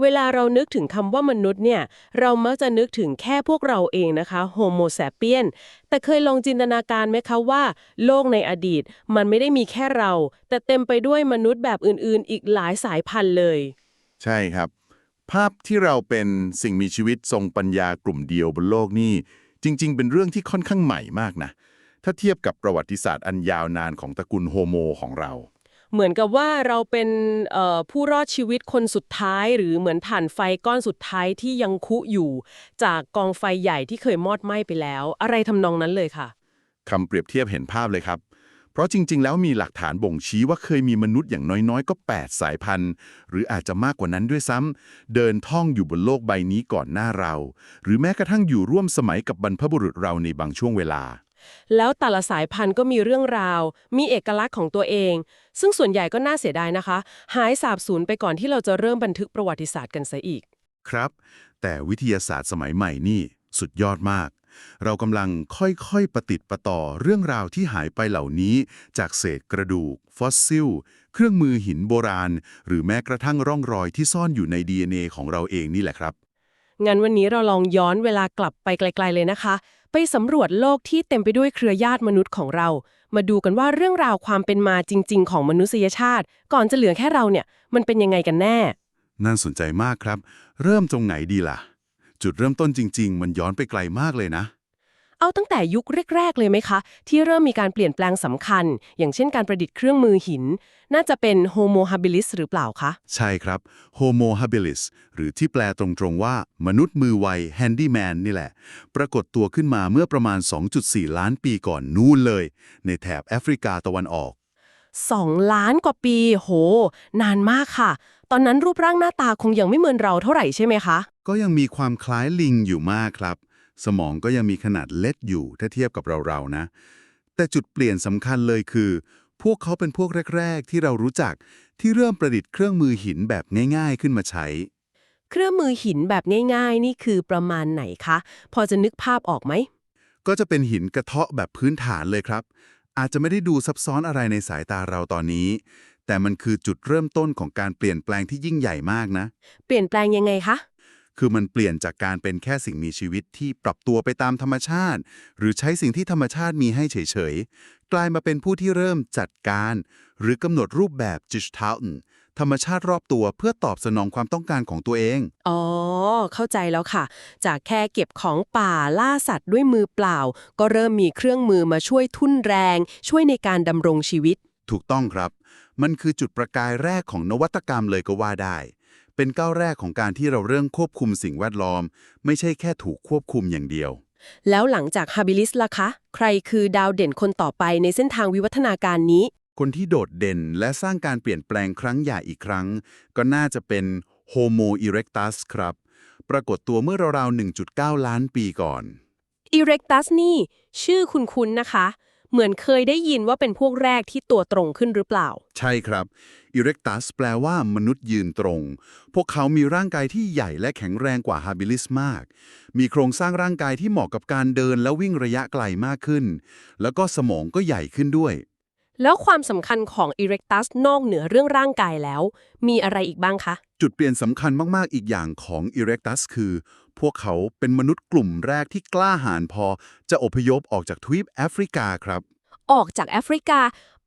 เวลาเรานึกถึงคำว่ามนุษย์เนี่ย เรามักจะนึกถึงแค่พวกเราเองนะคะโฮโมแซเปียนแต่เคยลองจินตนาการไหมคะว่า โลกในอดีตมันไม่ได้มีแค่เรา แต่เต็มไปด้วยมนุษย์แบบอื่นๆ อีกหลายสายพันธุ์เลย ใช่ครับ ภาพที่เราเป็นสิ่งมีชีวิตทรงปัญญากลุ่มเดียวบนโลกนี่ จริง ๆ เป็นเรื่องที่ค่อนข้างใหม่มากนะ ถ้าเทียบกับประวัติศาสตร์อันยาวนานของตระกูลโฮโมของเรา เหมือนกับว่าเราเป็นผู้รอดชีวิตคนสุดท้ายหรือเหมือนถ่านไฟก้อนสุดท้ายที่ยังคุอยู่ จากกองไฟใหญ่ที่เคยมอดไหม้ไปแล้ว อะไรทำนองนั้นเลยค่ะคำเปรียบเทียบเห็นภาพเลยครับ เพราะจริง ๆ แล้วมีหลักฐานบ่งชี้ว่าเคยมีมนุษย์อย่างน้อยๆ ก็ 8 สายพันธุ์ หรืออาจจะมากกว่านั้นด้วยซ้ำเดินท่องอยู่บนโลกใบนี้ก่อนหน้าเรา หรือแม้กระทั่งอยู่ร่วมสมัยกับบรรพบุรุษเราในบางช่วงเวลา แล้วแต่ละสายพันธุ์ก็มีเรื่องราว มีเอกลักษณ์ของตัวเอง ซึ่งส่วนใหญ่ก็น่าเสียดายนะคะ หายสาบสูญไปก่อนที่เราจะเริ่มบันทึกประวัติศาสตร์กันซะอีก ครับ แต่วิทยาศาสตร์สมัยใหม่นี่สุดยอดมาก เรากำลังค่อยๆประติดประต่อเรื่องราวที่หายไปเหล่านี้ จากเศษกระดูก ฟอสซิล เครื่องมือหินโบราณ หรือแม้กระทั่งร่องรอยที่ซ่อนอยู่ใน DNA ของเราเองนี่แหละครับ งั้นวันนี้เราลองย้อนเวลากลับไปไกล ๆเลยนะคะ ไปสำรวจโลกที่เต็มไปด้วยเครือญาติมนุษย์ของเรา มาดูกันว่าเรื่องราวความเป็นมาจริง ๆ ของมนุษยชาติ ก่อนจะเหลือแค่เราเนี่ย มันเป็นยังไงกันแน่ น่าสนใจมากครับ เริ่มตรงไหนดีล่ะ จุดเริ่มต้นจริง ๆ มันย้อนไปไกลมากเลยนะ เอาตั้งแต่ยุคแรก ๆ เลยไหมคะ ที่เริ่มมีการเปลี่ยนแปลงสำคัญ อย่างเช่นการประดิษฐ์เครื่องมือหิน น่าจะเป็น Homo habilis หรือเปล่าคะ ใช่ครับ Homo habilis หรือที่แปลตรงๆว่า มนุษย์มือไว handyman นี่แหละ ปรากฏตัวขึ้นมาเมื่อประมาณ 2.4 ล้านปีก่อนนู่นเลย ในแถบแอฟริกาตะวันออก 2 ล้านกว่าปี โห นานมากค่ะ ตอนนั้นรูปร่างหน้าตาคงยังไม่เหมือนเราเท่าไหร่ใช่ไหมคะ ก็ยังมีความคล้ายลิงอยู่มากครับ สมองก็ยังมีขนาดเล็กอยู่ถ้าเทียบกับเราๆนะ แต่จุดเปลี่ยนสำคัญเลยคือ พวกเขาเป็นพวกแรก ๆ ที่เรารู้จักที่เริ่มประดิษฐ์เครื่องมือหินแบบง่าย ๆ ขึ้นมาใช้ เครื่องมือหินแบบง่าย ๆ นี่คือประมาณไหนคะ พอจะนึกภาพออกไหม ก็จะเป็นหินกระเทาะแบบพื้นฐานเลยครับ อาจจะไม่ได้ดูซับซ้อนอะไรในสายตาเราตอนนี้ แต่มันคือจุดเริ่มต้นของการเปลี่ยนแปลงที่ยิ่งใหญ่มากนะ เปลี่ยนแปลงยังไงคะ คือมันเปลี่ยนจากการเป็นแค่สิ่งมีชีวิตที่ปรับตัวไปตามธรรมชาติ หรือใช้สิ่งที่ธรรมชาติมีให้เฉยๆ กลายมาเป็นผู้ที่เริ่มจัดการ หรือกำหนดรูปแบบจิชทา n ธรรมชาติรอบตัวเพื่อตอบสนองความต้องการของตัวเอง อ๋อ เข้าใจแล้วค่ะ จากแค่เก็บของป่าล่าสัตว์ด้วยมือเปล่า ก็เริ่มมีเครื่องมือมาช่วยทุ่นแรง ช่วยในการดำรงชีวิต ถูกต้องครับ มันคือจุดประกายแรกของนวัตกรรมเลยก็ว่าได้ เป็นก้าวแรกของการที่เราเริ่มควบคุมสิ่งแวดล้อม ไม่ใช่แค่ถูกควบคุมอย่างเดียว แล้วหลังจากฮาบิลิสล่ะคะ ใครคือดาวเด่นคนต่อไปในเส้นทางวิวัฒนาการนี้ คนที่โดดเด่นและสร้างการเปลี่ยนแปลงครั้งใหญ่อีกครั้ง ก็น่าจะเป็น Homo erectus ครับ ปรากฏตัวเมื่อราวๆ1.9 ล้านปีก่อน Erectus นี่ ชื่อคุ้นๆนะคะ เหมือนเคยได้ยินว่าเป็นพวกแรกที่ตัวตรงขึ้นหรือเปล่า ใช่ครับ erectus แปลว่ามนุษย์ยืนตรง พวกเขามีร่างกายที่ใหญ่และแข็งแรงกว่า habilis มาก มีโครงสร้างร่างกายที่เหมาะกับการเดินและวิ่งระยะไกลมากขึ้น แล้วก็สมองก็ใหญ่ขึ้นด้วย แล้วความสำคัญของ Erectus นอกเหนือเรื่องร่างกายแล้ว มีอะไรอีกบ้างคะ จุดเปลี่ยนสำคัญมาก ๆ อีกอย่างของ erectus คือ พวกเขาเป็นมนุษย์กลุ่มแรกที่กล้าหาญพอ จะอพยพออกจากทวีปแอฟริกาครับ ออกจากแอฟริกา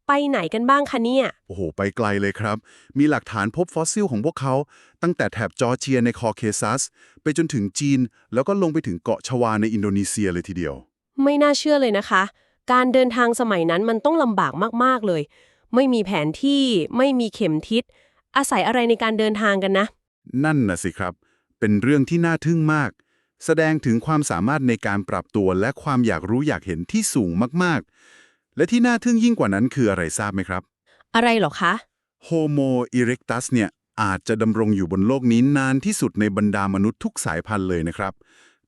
ไปไหนกันบ้างคะเนี่ย โอ้โห ไปไกลเลยครับ มีหลักฐานพบฟอสซิลของพวกเขา ตั้งแต่แถบจอร์เจียในคอเคซัส ไปจนถึงจีน แล้วก็ลงไปถึงเกาะชวาในอินโดนีเซียเลยทีเดียว ไม่น่าเชื่อเลยนะคะ การเดินทางสมัยนั้นมันต้องลำบากมากๆเลย ไม่มีแผนที่ไม่มีเข็มทิศอาศัยอะไรในการเดินทางกันนะ นั่นน่ะสิครับ เป็นเรื่องที่น่าทึ่งมาก แสดงถึงความสามารถในการปรับตัวและความอยากรู้อยากเห็นที่สูงมากๆ และที่น่าทึ่งยิ่งกว่านั้นคืออะไรทราบไหมครับ อะไรเหรอคะ Homo erectus เนี่ยอาจจะดำรงอยู่บนโลกนี้นานที่สุดในบรรดามนุษย์ทุกสายพันธุ์เลยนะครับ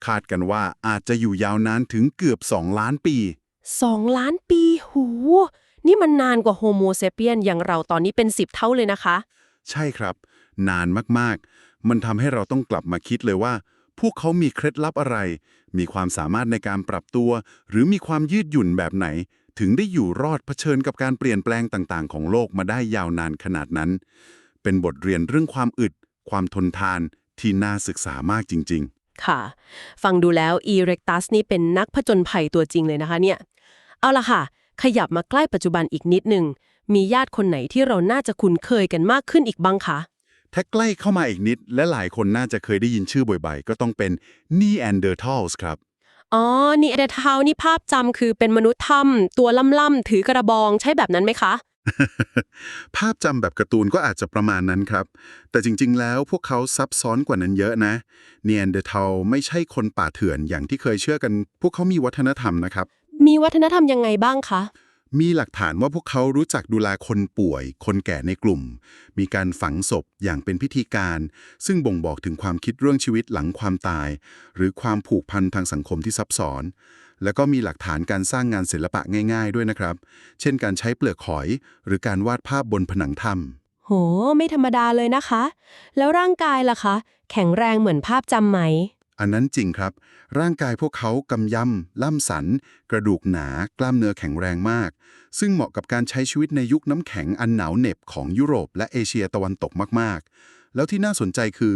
คาดกันว่าอาจจะอยู่ยาวนานถึงเกือบ 2 ล้านปี 2 ล้านปี หู นี่มันนานกว่าโฮโมเซเปียนอย่างเราตอนนี้เป็น 10 เท่าเลยนะคะ ใช่ครับ นานมากๆ มันทำให้เราต้องกลับมาคิดเลยว่า พวกเขามีเคล็ดลับอะไร มีความสามารถในการปรับตัว หรือมีความยืดหยุ่นแบบไหน ถึงได้อยู่รอดเผชิญกับการเปลี่ยนแปลงต่างๆ ของโลกมาได้ยาวนานขนาดนั้น เป็นบทเรียนเรื่องความอึด ความทนทาน ที่น่าศึกษามากจริง ๆ ค่ะ ฟังดูแล้วอีเร็กตัสนี่เป็นนักผจญภัยตัวจริงเลยนะคะเนี่ย เอาละค่ะ ขยับมาใกล้ปัจจุบันอีกนิดนึงมีญาติคนไหนที่เราน่าจะคุ้นเคยกันมากขึ้นอีกบ้างคะ ถ้าใกล้เข้ามาอีกนิด และหลายคนน่าจะเคยได้ยินชื่อบ่อยๆ ก็ต้องเป็น Neanderthals ครับ อ๋อนี่เอเดทาวนี่ภาพจำคือเป็นมนุษย์ถ้ำตัวล่ำๆถือกระบองใช่แบบนั้นไหมคะ ภาพจำแบบการ์ตูนก็อาจจะประมาณนั้นครับ แต่จริงๆ แล้วพวกเขาซับซ้อนกว่านั้นเยอะนะเนียนเดอร์ทัลไม่ใช่คนป่าเถื่อนอย่างที่เคยเชื่อกัน พวกเขามีวัฒนธรรมนะครับ มีวัฒนธรรมยังไงบ้างคะ มีหลักฐานว่าพวกเขารู้จักดูแลคนป่วย คนแก่ในกลุ่ม มีการฝังศพอย่างเป็นพิธีการ ซึ่งบ่งบอกถึงความคิดเรื่องชีวิตหลังความตาย หรือความผูกพันทางสังคมที่ซับซ้อน แล้วก็มีหลักฐานการสร้างงานศิลปะง่าย ๆ ด้วยนะครับ เช่นการใช้เปลือกหอย หรือการวาดภาพบนผนังถ้ำโห ไม่ธรรมดาเลยนะคะ แล้วร่างกายล่ะคะ แข็งแรงเหมือนภาพจำไหม อันนั้นจริงครับ ร่างกายพวกเขากำยำ ล่ำสัน กระดูกหนากล้ามเนื้อแข็งแรงมาก ซึ่งเหมาะกับการใช้ชีวิตในยุคน้ำแข็งอันหนาวเหน็บของยุโรปและเอเชียตะวันตกมากๆ แล้วที่น่าสนใจคือ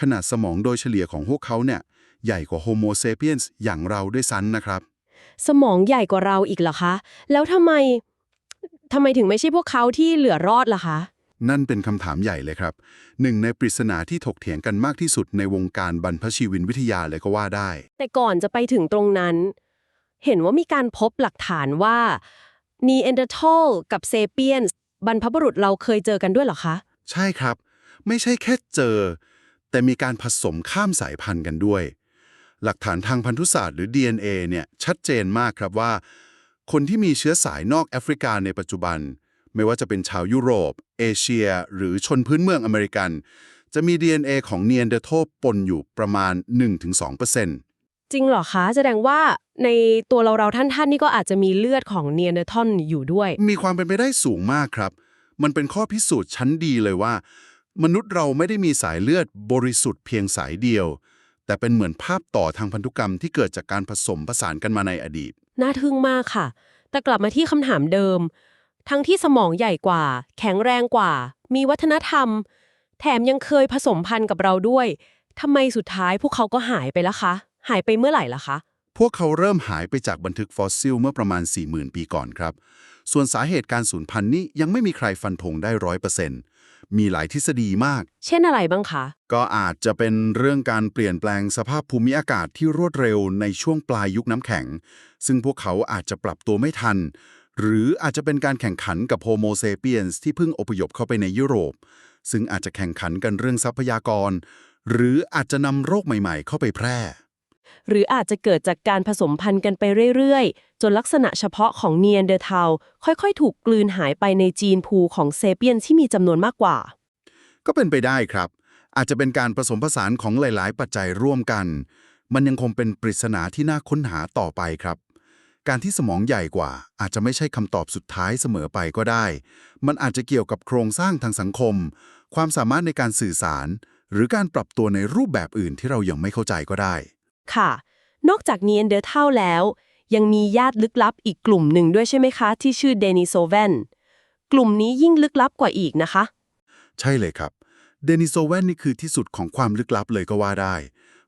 ขนาดสมองโดยเฉลี่ยของพวกเขาเนี่ยใหญ่กว่าโฮโมเซเปียนส์อย่างเราด้วยซ้ำนะครับ สมองใหญ่กว่าเราอีกเหรอคะ แล้วทำไมทำไมถึงไม่ใช่พวกเขาที่เหลือรอดล่ะคะ นั่นเป็นคำถามใหญ่เลยครับ หนึ่งในปริศนาที่ถกเถียงกันมากที่สุดในวงการบรรพชีวินวิทยาเลยก็ว่าได้ แต่ก่อนจะไปถึงตรงนั้น เห็นว่ามีการพบหลักฐานว่านีแอนเดอร์ทัลกับเซเปียนบรรพบุรุษเราเคยเจอกันด้วยเหรอคะ ใช่ครับ ไม่ใช่แค่เจอ แต่มีการผสมข้ามสายพันธุ์กันด้วย หลักฐานทางพันธุศาสตร์หรือ DNA เนี่ยชัดเจนมากครับว่า คนที่มีเชื้อสายนอกแอฟริกาในปัจจุบัน ไม่ว่าจะเป็นชาวยุโรป เอเชีย หรือชนพื้นเมืองอเมริกัน จะมี DNA ของเนียนเดอร์โทปนอยู่ประมาณ 1-2%จริงเหรอคะ แสดงว่าในตัวเราเราท่านท่านๆนี่ก็อาจจะมีเลือดของเนียนเดอร์ทัลอยู่ด้วย มีความเป็นไปได้สูงมากครับ มันเป็นข้อพิสูจน์ชั้นดีเลยว่า มนุษย์เราไม่ได้มีสายเลือดบริสุทธิ์เพียงสายเดียว แต่เป็นเหมือนภาพต่อทางพันธุกรรมที่เกิดจากการผสมผสานกันมาในอดีต น่าทึ่งมากค่ะ แต่กลับมาที่คำถามเดิม ทั้งที่สมองใหญ่กว่า แข็งแรงกว่า มีวัฒนธรรม แถมยังเคยผสมพันธุ์กับเราด้วยทำไมสุดท้ายพวกเขาก็หายไปละคะ หายไปเมื่อไหร่ละคะ พวกเขาเริ่มหายไปจากบันทึกฟอสซิลเมื่อประมาณ 40,000 ปีก่อนครับ ส่วนสาเหตุการสูญพันธุ์นี้ยังไม่มีใครฟันธงได้ร้อยเปอร์เซ็นต์มีหลายทฤษฎีมาก เช่นอะไรบ้างคะ ก็อาจจะเป็นเรื่องการเปลี่ยนแปลงสภาพภูมิอากาศที่รวดเร็วในช่วงปลายยุคน้ำแข็ง ซึ่งพวกเขาอาจจะปรับตัวไม่ทัน หรืออาจจะเป็นการแข่งขันกับโฮโมเซเปียนส์ที่เพิ่งอพยพเข้าไปในยุโรป ซึ่งอาจจะแข่งขันกันเรื่องทรัพยากร หรืออาจจะนำโรคใหม่ๆ เข้าไปแพร่ หรืออาจจะเกิดจากการผสมพันธุ์กันไปเรื่อยๆ จนลักษณะเฉพาะของเนียนเดอร์ทัลค่อยๆ ถูกกลืนหายไปในจีนพูของเซเปียนที่มีจำนวนมากกว่า ก็เป็นไปได้ครับ อาจจะเป็นการผสมผสานของหลาย ๆ ปัจจัยร่วมกัน มันยังคงเป็นปริศนาที่น่าค้นหาต่อไปครับ การที่สมองใหญ่กว่า อาจจะไม่ใช่คำตอบสุดท้ายเสมอไปก็ได้ มันอาจจะเกี่ยวกับโครงสร้างทางสังคม ความสามารถในการสื่อสาร หรือการปรับตัวในรูปแบบอื่นที่เรายังไม่เข้าใจก็ได้ ค่ะ นอกจากเนียนเดอร์ทัลแล้ว ยังมีญาติลึกลับอีกกลุ่มหนึ่งด้วยใช่ไหมคะ ที่ชื่อเดนิโซเวนกลุ่มนี้ยิ่งลึกลับกว่าอีกนะคะ ใช่เลยครับ เดนิโซเวนนี่คือที่สุดของความลึกลับเลยก็ว่าได้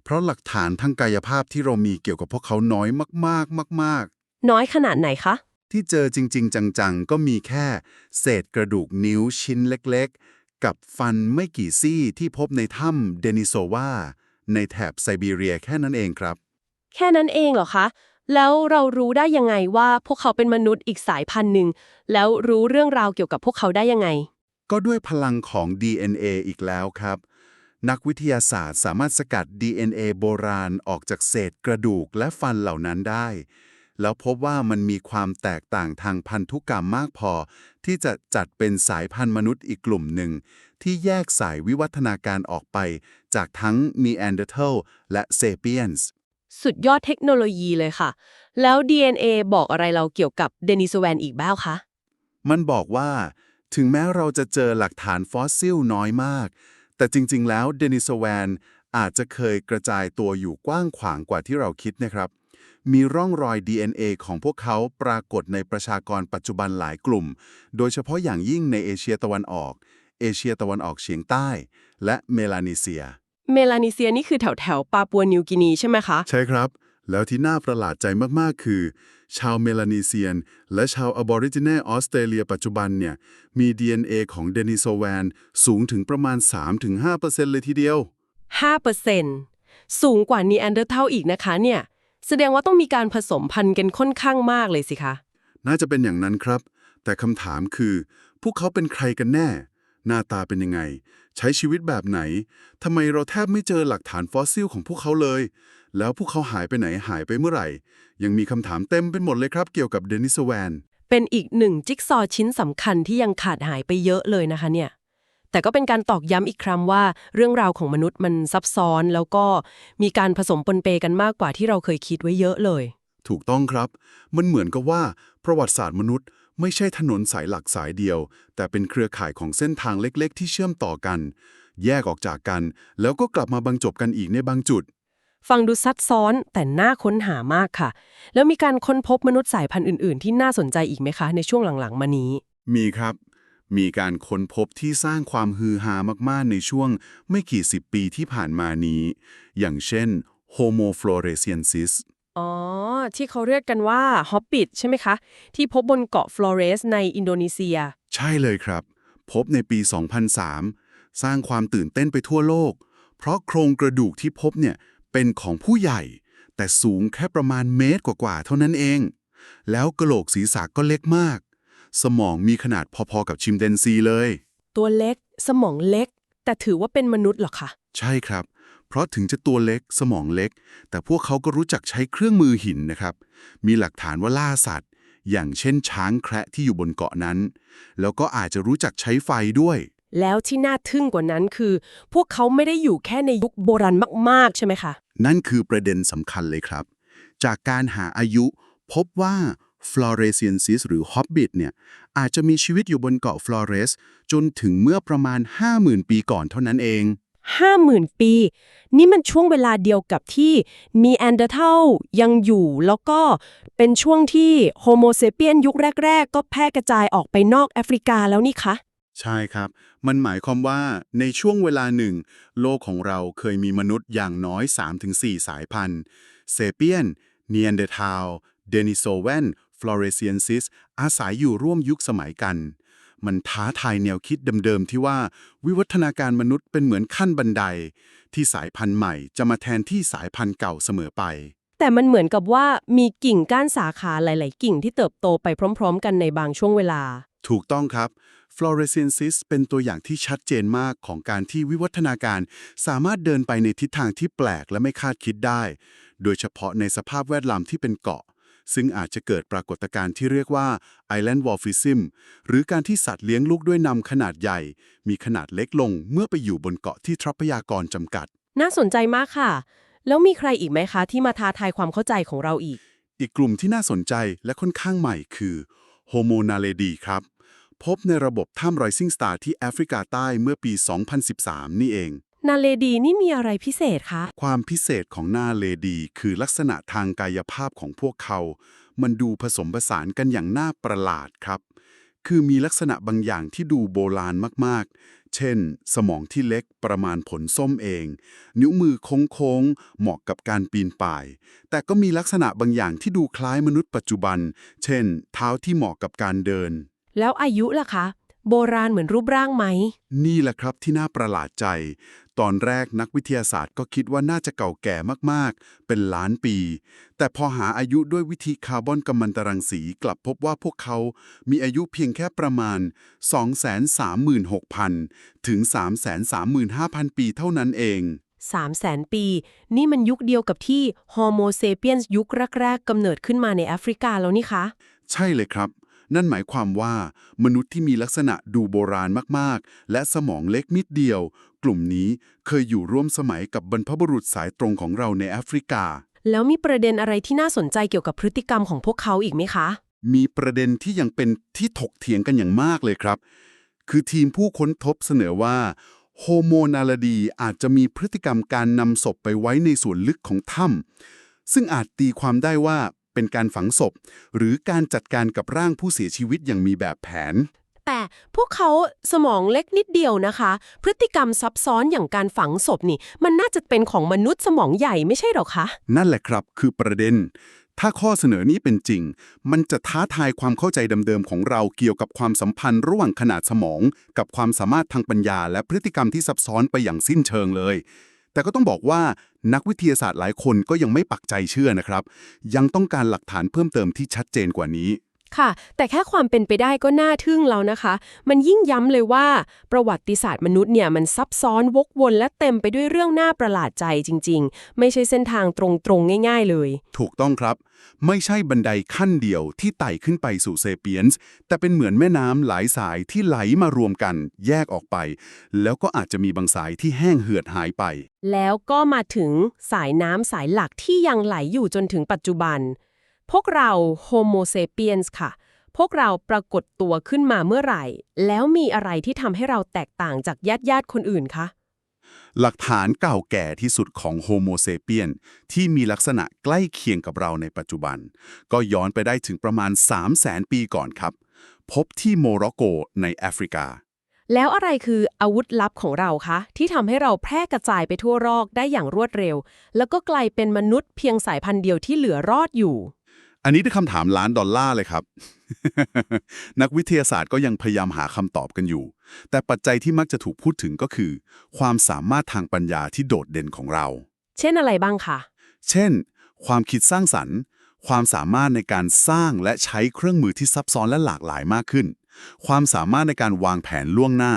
เพราะหลักฐานทางกายภาพที่เรามีเกี่ยวกับพวกเขาน้อยมากๆ มากๆ น้อยขนาดไหนคะ ที่เจอจริง ๆ จัง ๆ ก็มีแค่ เศษกระดูกนิ้วชิ้นเล็ก ๆ กับฟันไม่กี่ซี่ที่พบในถ้ำเดนิโซวาในแถบไซบีเรียแค่นั้นเองครับ แค่นั้นเองเหรอคะ แล้วเรารู้ได้ยังไงว่าพวกเขาเป็นมนุษย์อีกสายพันธุ์หนึ่ง แล้วรู้เรื่องราวเกี่ยวกับพวกเขาได้ยังไง ก็ด้วยพลังของ DNA อีกแล้วครับ นักวิทยาศาสตร์สามารถสกัด DNA โบราณออกจากเศษกระดูกและฟันเหล่านั้นได้ แล้วพบว่ามันมีความแตกต่างทางพันธุกรรมมากพอ ที่จะจัดเป็นสายพันธุ์มนุษย์อีกกลุ่มหนึ่ง ที่แยกสายวิวัฒนาการออกไป จากทั้ง Neanderthal และ Sapiens สุดยอดเทคโนโลยีเลยค่ะ แล้ว DNA บอกอะไรเราเกี่ยวกับเดนิโซแวนอีกบ้างคะมันบอกว่า ถึงแม้เราจะเจอหลักฐานฟอสซิลน้อยมาก แต่จริง ๆ แล้วเดนิโซแวนอาจจะเคยกระจายตัวอยู่กว้างขวางกว่าที่เราคิดนะครับ มีร่องรอย DNA ของพวกเขาปรากฏในประชากรปัจจุบันหลายกลุ่ม โดยเฉพาะอย่างยิ่งในเอเชียตะวันออก เอเชียตะวันออกเฉียงใต้ และเมลานีเซีย เมลานีเซียนี่คือแถวแถวๆปาปัวนิวกินีใช่ไหมคะ ใช่ครับ แล้วที่น่าประหลาดใจมาก ๆ คือ ชาวเมลานีเซียน และชาวอบอริจิน l ออสเตรเลียปัจจุบันเนี่ยมี DNA ของเดนิโซแวนสูงถึงประมาณ 3-5%เลยทีเดียว5%สูงกว่านีแอนเดอร์เทลอีกนะคะเนี่ย แสดงว่าต้องมีการผสมพันธุ์กันค่อนข้างมากเลยสิคะ น่าจะเป็นอย่างนั้นครับ แต่คำถามคือ พวกเขาเป็นใครกันแน่ หน้าตาเป็นยังไง ใช้ชีวิตแบบไหนทำไมเราแทบไม่เจอหลักฐานฟอสซิลของพวกเขาเลย แล้วพวกเขาหายไปไหนหายไปเมื่อไหร่ ยังมีคำถามเต็มไปหมดเลยครับ เกี่ยวกับเดนิสแวนเป็นอีกหนึ่งจิ๊กซอว์ชิ้นสำคัญที่ยังขาดหายไปเยอะเลยนะคะเนี่ย แต่ก็เป็นการตอกย้ำอีกครั้งว่า เรื่องราวของมนุษย์มันซับซ้อน แล้วก็มีการผสมปนเปกันมากกว่าที่เราเคยคิดไว้เยอะเลย ถูกต้องครับ มันเหมือนกับว่าประวัติศาสตร์มนุษย์ ไม่ใช่ถนนสายหลักสายเดียว แต่เป็นเครือข่ายของเส้นทางเล็ก ๆ ที่เชื่อมต่อกัน แยกออกจากกัน แล้วก็กลับมาบรรจบกันอีกในบางจุดฟังดูซับซ้อนแต่น่าค้นหามากค่ะ แล้วมีการค้นพบมนุษย์สายพันธุ์อื่น ๆ ที่น่าสนใจอีกไหมคะ ในช่วงหลัง ๆ มานี้ มีครับ มีการค้นพบที่สร้างความฮือฮามาก ๆ ในช่วงไม่กี่สิบปีที่ผ่านมานี้ อย่างเช่น Homo floresiensis อ๋อ ที่เขาเรียกกันว่าฮอบบิทใช่ไหมคะ ที่พบบนเกาะฟลอเรสในอินโดนีเซีย ใช่เลยครับ พบในปี 2003 สร้างความตื่นเต้นไปทั่วโลก เพราะโครงกระดูกที่พบเนี่ยเป็นของผู้ใหญ่ แต่สูงแค่ประมาณเมตรกว่าๆเท่านั้นเอง แล้วกระโหลกศีรษะก็เล็กมาก สมองมีขนาดพอๆกับชิมเดนซีเลย ตัวเล็ก สมองเล็ก แต่ถือว่าเป็นมนุษย์เหรอคะใช่ครับ เพราะถึงจะตัวเล็กสมองเล็ก แต่พวกเขาก็รู้จักใช้เครื่องมือหินนะครับ มีหลักฐานว่าล่าสัตว์ อย่างเช่นช้างแคระที่อยู่บนเกาะนั้น แล้วก็อาจจะรู้จักใช้ไฟด้วย แล้วที่น่าทึ่งกว่านั้นคือ พวกเขาไม่ได้อยู่แค่ในยุคโบราณมาก ๆ ใช่ไหมคะ นั่นคือประเด็นสำคัญเลยครับ จากการหาอายุพบว่า Floresiensis หรือ Hobbit เนี่ยอาจจะมีชีวิตอยู่บนเกาะ Flores จนถึงเมื่อประมาณ 50,000 ปีก่อนเท่านั้นเองห้าหมื่นปี นี่มันช่วงเวลาเดียวกับที่มีแอนเดอร์เทลยังอยู่ แล้วก็เป็นช่วงที่โฮโมเซเปียนยุคแรก ๆ ก็แพร่กระจายออกไปนอกแอฟริกาแล้วนี่คะ ใช่ครับ มันหมายความว่าในช่วงเวลาหนึ่ง โลกของเราเคยมีมนุษย์อย่างน้อย 3-4 สายพันธุ์ เซเปียน เนียนเดอร์ทาวเดนิโซเวน ฟลอเรเซียนซิสอาศัยอยู่ร่วมยุคสมัยกัน มันท้าทายแนวคิดเดิมๆ ที่ว่าวิวัฒนาการมนุษย์เป็นเหมือนขั้นบันได ที่สายพันธุ์ใหม่จะมาแทนที่สายพันธุ์เก่าเสมอไป แต่มันเหมือนกับว่ามีกิ่งก้านสาขาหลาย ๆ กิ่งที่เติบโตไปพร้อม ๆ กันในบางช่วงเวลา ถูกต้องครับ Floresiensis เป็นตัวอย่างที่ชัดเจนมากของการที่วิวัฒนาการสามารถเดินไปในทิศทางที่แปลกและไม่คาดคิดได้ โดยเฉพาะในสภาพแวดล้อมที่เป็นเกาะ ซึ่งอาจจะเกิดปรากฏการณ์ที่เรียกว่า Island Wolfism หรือการที่สัตว์เลี้ยงลูกด้วยนำขนาดใหญ่ มีขนาดเล็กลงเมื่อไปอยู่บนเกาะที่ทรัพยากรจำกัด น่าสนใจมากค่ะ แล้วมีใครอีกไหมคะ ที่มาท้าทายความเข้าใจของเราอีก อีกกลุ่มที่น่าสนใจและค่อนข้างใหม่คือ Homo naledi ครับ พบในระบบถ้ำ Rising Star ที่แอฟริกาใต้เมื่อปี 2013 นี่เอง นาเลดีนี่มีอะไรพิเศษคะ ความพิเศษของหน้าเลดีคือลักษณะทางกายภาพของพวกเขา มันดูผสมผสานกันอย่างน่าประหลาดครับ คือมีลักษณะบางอย่างที่ดูโบราณมากๆ เช่น สมองที่เล็กประมาณผลส้มเอง นิ้วมือโค้งๆ เหมาะกับการปีนป่าย แต่ก็มีลักษณะบางอย่างที่ดูคล้ายมนุษย์ปัจจุบัน เช่น เท้าที่เหมาะกับการเดิน แล้วอายุล่ะคะ โบราณเหมือนรูปร่างไหม นี่แหละครับที่น่าประหลาดใจ ตอนแรกนักวิทยาศาสตร์ก็คิดว่าน่าจะเก่าแก่มากๆ เป็นล้านปี แต่พอหาอายุด้วยวิธีคาร์บอนกัมมันตรังสีกลับพบว่าพวกเขา มีอายุเพียงแค่ประมาณ 236,000 ถึง 335,000 ปีเท่านั้นเอง3 0 0แสนปี นี่มันยุคเดียวกับที่โฮโมเซเปียนยุคแรก ๆกำเนิดขึ้นมาในแอฟริกาแล้วนี่คะ ใช่เลยครับ นั่นหมายความว่ามนุษย์ที่มีลักษณะดูโบราณมากๆ และสมองเล็กนิดเดียว กลุ่มนี้เคยอยู่ร่วมสมัยกับบรรพบุรุษสายตรงของเราในแอฟริกา แล้วมีประเด็นอะไรที่น่าสนใจเกี่ยวกับพฤติกรรมของพวกเขาอีกไหมคะ มีประเด็นที่ยังเป็นที่ถกเถียงกันอย่างมากเลยครับ คือทีมผู้ค้นพบเสนอว่าโฮโมนาลดีอาจจะมีพฤติกรรมการนำศพไปไว้ในส่วนลึกของถ้ำซึ่งอาจตีความได้ว่า เป็นการฝังศพ หรือการจัดการกับร่างผู้เสียชีวิตอย่างมีแบบแผน แต่พวกเขาสมองเล็กนิดเดียวนะคะ พฤติกรรมซับซ้อนอย่างการฝังศพนี่ มันน่าจะเป็นของมนุษย์สมองใหญ่ไม่ใช่หรอคะ นั่นแหละครับคือประเด็น ถ้าข้อเสนอนี้เป็นจริง มันจะท้าทายความเข้าใจเดิมๆของเราเกี่ยวกับความสัมพันธ์ระหว่างขนาดสมอง กับความสามารถทางปัญญา และพฤติกรรมที่ซับซ้อนไปอย่างสิ้นเชิงเลย แต่ก็ต้องบอกว่านักวิทยาศาสตร์หลายคนก็ยังไม่ปักใจเชื่อนะครับ ยังต้องการหลักฐานเพิ่มเติมที่ชัดเจนกว่านี้ ค่ะ แต่แค่ความเป็นไปได้ก็น่าทึ่งแล้วนะคะ มันยิ่งย้ำเลยว่าประวัติศาสตร์มนุษย์เนี่ยมันซับซ้อนวกวนและเต็มไปด้วยเรื่องน่าประหลาดใจจริง ๆ ไม่ใช่เส้นทางตรงๆ ง่าย ๆ เลย ถูกต้องครับ ไม่ใช่บันไดขั้นเดียวที่ไต่ขึ้นไปสู่เซเปียนส์แต่เป็นเหมือนแม่น้ำหลายสายที่ไหลมารวมกัน แยกออกไป แล้วก็อาจจะมีบางสายที่แห้งเหือดหายไป แล้วก็มาถึงสายน้ำสายหลักที่ยังไหลอยู่จนถึงปัจจุบัน พวกเราโฮโมเซเปียนส์ค่ะ พวกเราปรากฏตัวขึ้นมาเมื่อไหร่ แล้วมีอะไรที่ทำให้เราแตกต่างจากญาติญาติๆคนอื่นคะ หลักฐานเก่าแก่ที่สุดของโฮโมเซเปียนที่มีลักษณะใกล้เคียงกับเราในปัจจุบัน ก็ย้อนไปได้ถึงประมาณ 3 0 0แสนปีก่อนครับ พบที่โมร็อกโกในแอฟริกา แล้วอะไรคืออาวุธลับของเราคะ ที่ทำให้เราแพร่กระจายไปทั่วโลกได้อย่างรวดเร็ว แล้วก็กลายเป็นมนุษย์เพียงสายพันธุ์เดียวที่เหลือรอดอยู่ อันนี้คือคำถามล้านดอลลาร์เลยครับ นักวิทยาศาสตร์ก็ยังพยายามหาคำตอบกันอยู่ แต่ปัจจัยที่มักจะถูกพูดถึงก็คือ ความสามารถทางปัญญาที่โดดเด่นของเรา เช่นอะไรบ้างคะ เช่น ความคิดสร้างสรรค์ ความสามารถในการสร้างและใช้เครื่องมือที่ซับซ้อนและหลากหลายมากขึ้น ความสามารถในการวางแผนล่วงหน้า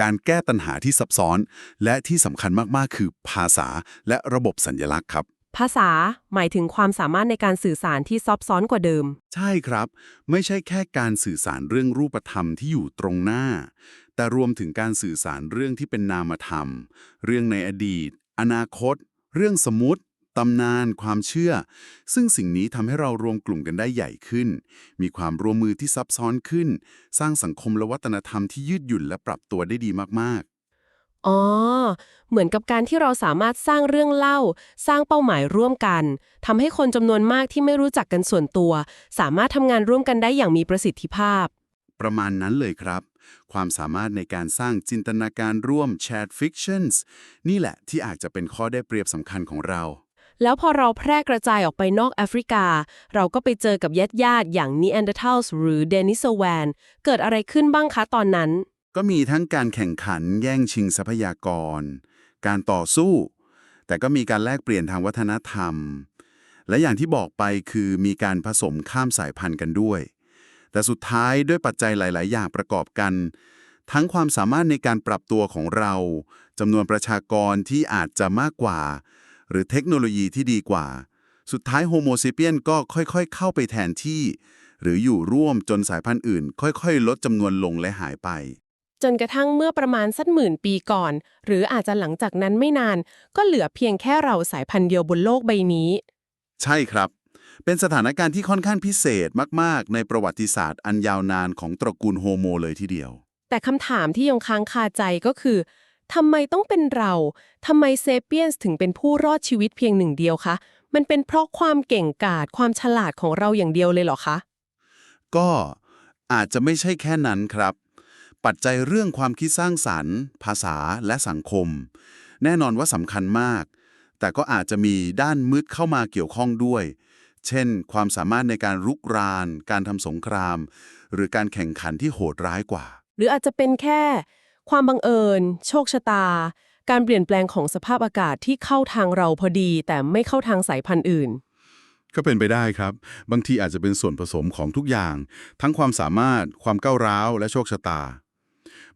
การแก้ปัญหาที่ซับซ้อน และที่สำคัญมากๆ คือภาษาและระบบสัญลักษณ์ครับ ภาษาหมายถึงความสามารถในการสื่อสารที่ซับซ้อนกว่าเดิม ใช่ครับ ไม่ใช่แค่การสื่อสารเรื่องรูปธรรมที่อยู่ตรงหน้า แต่รวมถึงการสื่อสารเรื่องที่เป็นนามธรรม เรื่องในอดีต อนาคต เรื่องสมมติตำนาน ความเชื่อ ซึ่งสิ่งนี้ทำให้เรารวมกลุ่มกันได้ใหญ่ขึ้น มีความร่วมมือที่ซับซ้อนขึ้น สร้างสังคมและวัฒนธรรมที่ยืดหยุ่นและปรับตัวได้ดีมาก อ๋อ เหมือนกับการที่เราสามารถสร้างเรื่องเล่า สร้างเป้าหมายร่วมกันทำให้คนจำนวนมากที่ไม่รู้จักกันส่วนตัว สามารถทำงานร่วมกันได้อย่างมีประสิทธิภาพๆประมาณนั้นเลยครับ ความสามารถในการสร้างจินตนาการร่วม shared fictions นี่แหละที่อาจจะเป็นข้อได้เปรียบสำคัญของเรา แล้วพอเราแพร่กระจายออกไปนอกแอฟริกา เราก็ไปเจอกับญาติญาติๆอย่าง Neanderthals หรือ Denisovan เกิดอะไรขึ้นบ้างคะตอนนั้น ก็มีทั้งการแข่งขันแย่งชิงทรัพยากร การต่อสู้ แต่ก็มีการแลกเปลี่ยนทางวัฒนธรรม และอย่างที่บอกไปคือมีการผสมข้ามสายพันธุ์กันด้วย แต่สุดท้ายด้วยปัจจัยหลาย ๆ อย่างประกอบกัน ทั้งความสามารถในการปรับตัวของเราจำนวนประชากรที่อาจจะมากกว่า หรือเทคโนโลยีที่ดีกว่า สุดท้ายโฮโมเซเปียนก็ค่อย ๆ เข้าไปแทนที่ หรืออยู่ร่วมจนสายพันธุ์อื่น ค่อย ๆ ลดจำนวนลงและหายไป จนกระทั่งเมื่อประมาณสักหมื่นปีก่อน หรืออาจจะหลังจากนั้นไม่นาน ก็เหลือเพียงแค่เราสายพันธุ์เดียวบนโลกใบนี้ ใช่ครับ เป็นสถานการณ์ที่ค่อนข้างพิเศษมาก ๆ ในประวัติศาสตร์อันยาวนานของตระกูลโฮโมเลยทีเดียว แต่คำถามที่ยังค้างคาใจก็คือทำไมต้องเป็นเราทำไมเซเปียนส์ถึงเป็นผู้รอดชีวิตเพียงหนึ่งเดียวคะมันเป็นเพราะความเก่งกาจความฉลาดของเราอย่างเดียวเลยเหรอคะ ก็อาจจะไม่ใช่แค่นั้นครับ ปัจจัยเรื่องความคิดสร้างสรรค์ ภาษาและสังคม แน่นอนว่าสำคัญมาก แต่ก็อาจจะมีด้านมืดเข้ามาเกี่ยวข้องด้วย เช่น ความสามารถในการรุกราน การทำสงคราม หรือการแข่งขันที่โหดร้ายกว่า หรืออาจจะเป็นแค่ ความบังเอิญ โชคชะตา การเปลี่ยนแปลงของสภาพอากาศที่เข้าทางเราพอดี แต่ไม่เข้าทางสายพันธุ์อื่นก็เป็นไปได้ครับ บางทีอาจจะเป็นส่วนผสมของทุกอย่าง ทั้งความสามารถ ความก้าวร้าว และโชคชะตา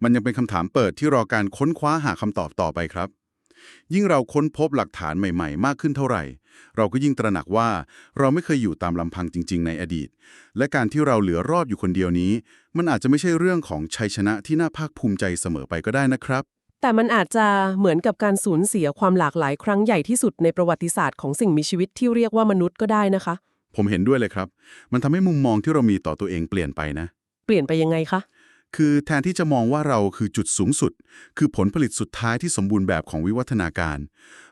มันยังเป็นคำถามเปิดที่รอการค้นคว้าหาคำตอบต่อไปครับ ยิ่งเราค้นพบหลักฐานใหม่ๆ มากขึ้นเท่าไหร่ เราก็ยิ่งตระหนักว่าเราไม่เคยอยู่ตามลำพังจริง ๆ ในอดีต และการที่เราเหลือรอดอยู่คนเดียวนี้ มันอาจจะไม่ใช่เรื่องของชัยชนะที่น่าภาคภูมิใจเสมอไปก็ได้นะครับ แต่มันอาจจะเหมือนกับการสูญเสียความหลากหลายครั้งใหญ่ที่สุดในประวัติศาสตร์ของสิ่งมีชีวิตที่เรียกว่ามนุษย์ก็ได้นะคะ ผมเห็นด้วยเลยครับ มันทำให้มุมมองที่เรามีต่อตัวเองเปลี่ยนไปนะ เปลี่ยนไปยังไงคะ คือแทนที่จะมองว่าเราคือจุดสูงสุด คือผลผลิตสุดท้ายที่สมบูรณ์แบบของวิวัฒนาการ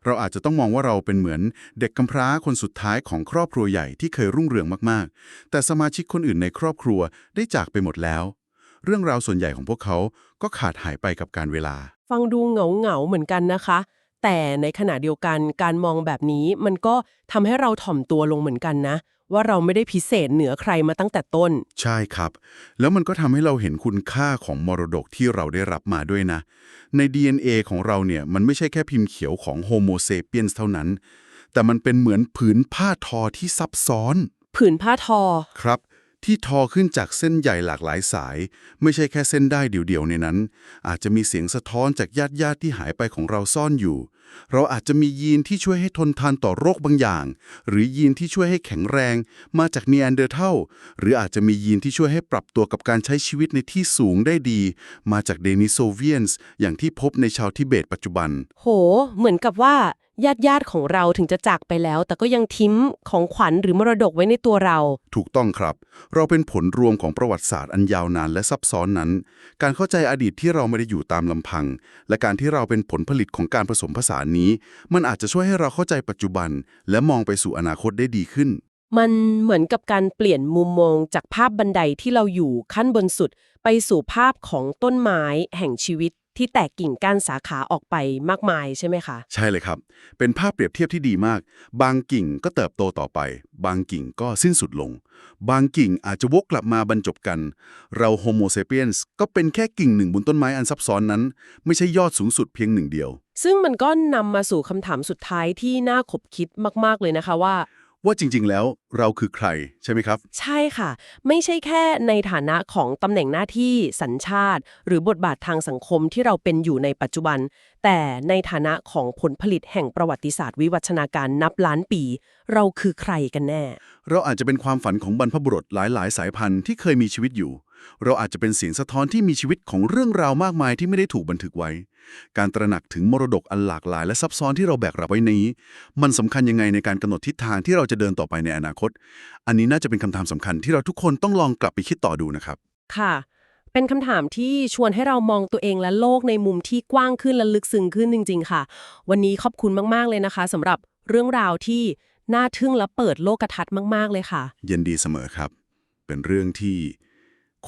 เราอาจจะต้องมองว่าเราเป็นเหมือนเด็กกำพร้าคนสุดท้ายของครอบครัวใหญ่ที่เคยรุ่งเรืองมากๆ แต่สมาชิกคนอื่นในครอบครัวได้จากไปหมดแล้ว เรื่องราวส่วนใหญ่ของพวกเขาก็ขาดหายไปกับการเวลา ฟังดูเหงาเหงาเหมือนกันนะคะ แต่ในขณะเดียวกันการมองแบบนี้มันก็ทำให้เราถ่อมตัวลงเหมือนกันนะ ว่าเราไม่ได้พิเศษเหนือใครมาตั้งแต่ต้น ใช่ครับ แล้วมันก็ทำให้เราเห็นคุณค่าของมรดกที่เราได้รับมาด้วยนะ ใน DNA ของเราเนี่ยมันไม่ใช่แค่พิมพ์เขียวของโฮโมเซเปียนเท่านั้น แต่มันเป็นเหมือนผืนผ้าทอที่ซับซ้อน ผืนผ้าทอ ครับ ที่ทอขึ้นจากเส้นใหญ่หลากหลายสาย ไม่ใช่แค่เส้นได้เดี่ยวๆในนั้น อาจจะมีเสียงสะท้อนจากญาติญาติๆที่หายไปของเราซ่อนอยู่ เราอาจจะมียีนที่ช่วยให้ทนทานต่อโรคบางอย่าง หรือยีนที่ช่วยให้แข็งแรง มาจากเนียนเดอร์เทลหรืออาจจะมียีนที่ช่วยให้ปรับตัวกับการใช้ชีวิตในที่สูงได้ดี มาจากเดนิโซเวียนส์อย่างที่พบในชาวทิเบตปัจจุบัน โห เหมือนกับว่า ญาติญาติๆของเราถึงจะจากไปแล้ว แต่ก็ยังทิ้มของขวัญหรือมรดกไว้ในตัวเรา ถูกต้องครับ เราเป็นผลรวมของประวัติศาสตร์อันยาวนานและซับซ้อนนั้น การเข้าใจอดีตที่เราไม่ได้อยู่ตามลำพัง และการที่เราเป็นผลผลิตของการผสมผสานนี้ มันอาจจะช่วยให้เราเข้าใจปัจจุบัน และมองไปสู่อนาคตได้ดีขึ้น มันเหมือนกับการเปลี่ยนมุมมองจากภาพบันไดที่เราอยู่ขั้นบนสุด ไปสู่ภาพของต้นไม้แห่งชีวิต ที่แตกกิ่งก้านสาขาออกไปมากมายใช่ไหมคะ ใช่เลยครับ เป็นภาพเปรียบเทียบที่ดีมาก บางกิ่งก็เติบโตต่อไป บางกิ่งก็สิ้นสุดลง บางกิ่งอาจจะวกกลับมาบรรจบกัน เราโฮโมเซเปียนส์ก็เป็นแค่กิ่งหนึ่งบนต้นไม้อันซับซ้อนนั้น ไม่ใช่ยอดสูงสุดเพียงหนึ่งเดียว ซึ่งมันก็นำมาสู่คำถามสุดท้ายที่น่าขบคิดมาก ๆ เลยนะคะว่า ว่าจริง ๆ แล้วเราคือใครใช่ไหมครับ ใช่ค่ะ ไม่ใช่แค่ในฐานะของตำแหน่งหน้าที่สัญชาติ หรือบทบาททางสังคมที่เราเป็นอยู่ในปัจจุบัน แต่ในฐานะของผลผลิตแห่งประวัติศาสตร์วิวัฒนาการนับล้านปี เราคือใครกันแน่ เราอาจจะเป็นความฝันของบรรพบุรุษหลายๆ สายพันธุ์ที่เคยมีชีวิตอยู่ เราอาจจะเป็นเสียงสะท้อนที่มีชีวิตของเรื่องราวมากมายที่ไม่ได้ถูกบันทึกไว้ การตระหนักถึงมรดกอันหลากหลายและซับซ้อนที่เราแบกรับไว้นี้ มันสำคัญยังไงในการกำหนดทิศทางที่เราจะเดินต่อไปในอนาคต อันนี้น่าจะเป็นคำถามสำคัญที่เราทุกคนต้องลองกลับไปคิดต่อดูนะครับ ค่ะ เป็นคำถามที่ชวนให้เรามองตัวเองและโลกในมุมที่กว้างขึ้นและลึกซึ้งขึ้นจริง ๆ ค่ะ วันนี้ขอบคุณมากๆเลยนะคะสำหรับเรื่องราวที่น่าทึ่งและเปิดโลกทัศน์มาก ๆ เลยค่ะ เย็นดีเสมอครับ เป็นเรื่องที่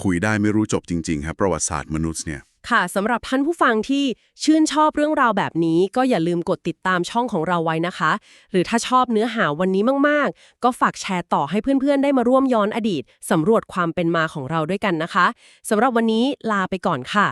คุยได้ไม่รู้จบจริง ๆ ครับ ประวัติศาสตร์มนุษย์เนี่ย ค่ะสำหรับท่านผู้ฟังที่ชื่นชอบเรื่องราวแบบนี้ ก็อย่าลืมกดติดตามช่องของเราไว้นะคะ หรือถ้าชอบเนื้อหาวันนี้มากๆ ก็ฝากแชร์ต่อให้เพื่อนๆ ได้มาร่วมย้อนอดีตสำรวจความเป็นมาของเราด้วยกันนะคะสำหรับวันนี้ลาไปก่อนค่ะ